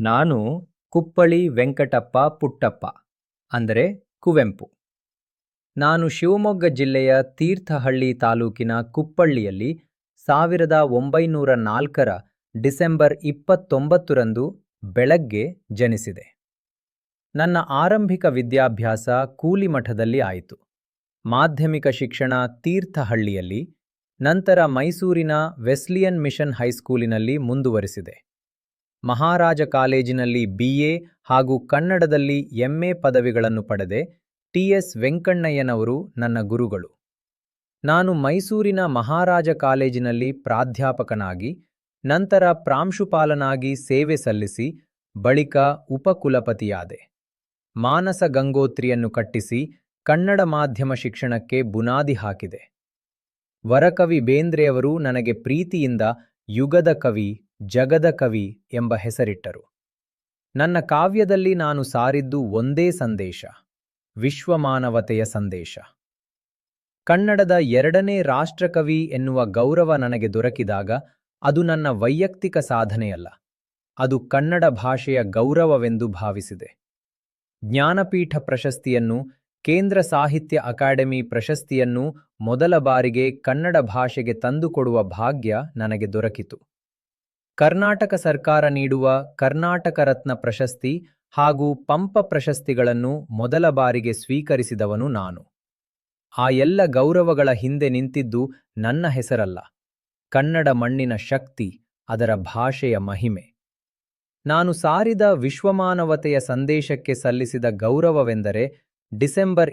ನಾನು ಕುಪ್ಪಳಿ ವೆಂಕಟಪ್ಪ ಪುಟ್ಟಪ್ಪ, ಅಂದರೆ ಕುವೆಂಪು. ನಾನು ಶಿವಮೊಗ್ಗ ಜಿಲ್ಲೆಯ ತೀರ್ಥಹಳ್ಳಿ ತಾಲೂಕಿನ ಕುಪ್ಪಳ್ಳಿಯಲ್ಲಿ ಸಾವಿರದ ಒಂಬೈನೂರ ನಾಲ್ಕರ ಡಿಸೆಂಬರ್ ಇಪ್ಪತ್ತೊಂಬತ್ತರಂದು ಬೆಳಗ್ಗೆ ಜನಿಸಿದೆ. ನನ್ನ ಆರಂಭಿಕ ವಿದ್ಯಾಭ್ಯಾಸ ಕೂಲಿಮಠದಲ್ಲಿ ಆಯಿತು. ಮಾಧ್ಯಮಿಕ ಶಿಕ್ಷಣ ತೀರ್ಥಹಳ್ಳಿಯಲ್ಲಿ, ನಂತರ ಮೈಸೂರಿನ ವೆಸ್ಲಿಯನ್ ಮಿಷನ್ ಹೈಸ್ಕೂಲಿನಲ್ಲಿ ಮುಂದುವರಿಸಿದೆ. ಮಹಾರಾಜ ಕಾಲೇಜಿನಲ್ಲಿ ಬಿಎ ಹಾಗೂ ಕನ್ನಡದಲ್ಲಿ ಎಂಎ ಪದವಿಗಳನ್ನು ಪಡೆದೆ. ಟಿಎಸ್ ವೆಂಕಣ್ಣಯ್ಯನವರು ನನ್ನ ಗುರುಗಳು. ನಾನು ಮೈಸೂರಿನ ಮಹಾರಾಜ ಕಾಲೇಜಿನಲ್ಲಿ ಪ್ರಾಧ್ಯಾಪಕನಾಗಿ, ನಂತರ ಪ್ರಾಂಶುಪಾಲನಾಗಿ ಸೇವೆ ಸಲ್ಲಿಸಿ, ಬಳಿಕ ಉಪಕುಲಪತಿಯಾದೆ. ಮಾನಸ ಗಂಗೋತ್ರಿಯನ್ನು ಕಟ್ಟಿಸಿ ಕನ್ನಡ ಮಾಧ್ಯಮ ಶಿಕ್ಷಣಕ್ಕೆ ಬುನಾದಿ ಹಾಕಿದೆ. ವರಕವಿ ಬೇಂದ್ರೆಯವರು ನನಗೆ ಪ್ರೀತಿಯಿಂದ ಯುಗದ ಕವಿ ಜಗದ ಕವಿ ಎಂಬ ಹೆಸರಿಟ್ಟರು. ನನ್ನ ಕಾವ್ಯದಲ್ಲಿ ನಾನು ಸಾರಿದ್ದು ಒಂದೇ ಸಂದೇಶ, ವಿಶ್ವಮಾನವತೆಯ ಸಂದೇಶ. ಕನ್ನಡದ ಎರಡನೇ ರಾಷ್ಟ್ರಕವಿ ಎನ್ನುವ ಗೌರವ ನನಗೆ ದೊರಕಿದಾಗ ಅದು ನನ್ನ ವೈಯಕ್ತಿಕ ಸಾಧನೆಯಲ್ಲ, ಅದು ಕನ್ನಡ ಭಾಷೆಯ ಗೌರವವೆಂದು ಭಾವಿಸಿದೆ. ಜ್ಞಾನಪೀಠ ಪ್ರಶಸ್ತಿಯನ್ನು, ಕೇಂದ್ರ ಸಾಹಿತ್ಯ ಅಕಾಡೆಮಿ ಪ್ರಶಸ್ತಿಯನ್ನು ಮೊದಲ ಬಾರಿಗೆ ಕನ್ನಡ ಭಾಷೆಗೆ ತಂದುಕೊಡುವ ಭಾಗ್ಯ ನನಗೆ ದೊರಕಿತು. ಕರ್ನಾಟಕ ಸರ್ಕಾರ ನೀಡುವ ಕರ್ನಾಟಕ ರತ್ನ ಪ್ರಶಸ್ತಿ ಹಾಗೂ ಪಂಪ ಪ್ರಶಸ್ತಿಗಳನ್ನು ಮೊದಲ ಬಾರಿಗೆ ಸ್ವೀಕರಿಸಿದವನು ನಾನು. ಆ ಎಲ್ಲ ಗೌರವಗಳ ಹಿಂದೆ ನಿಂತಿದ್ದು ನನ್ನ ಹೆಸರಲ್ಲ. ಕನ್ನಡ ಮಣ್ಣಿನ ಶಕ್ತಿ, ಅದರ ಭಾಷೆಯ ಮಹಿಮೆ. ನಾನು ಸಾರಿದ ವಿಶ್ವಮಾನವತೆಯ ಸಂದೇಶಕ್ಕೆ ಸಲ್ಲಿಸಿದ ಗೌರವವೆಂದರೆ ಡಿಸೆಂಬರ್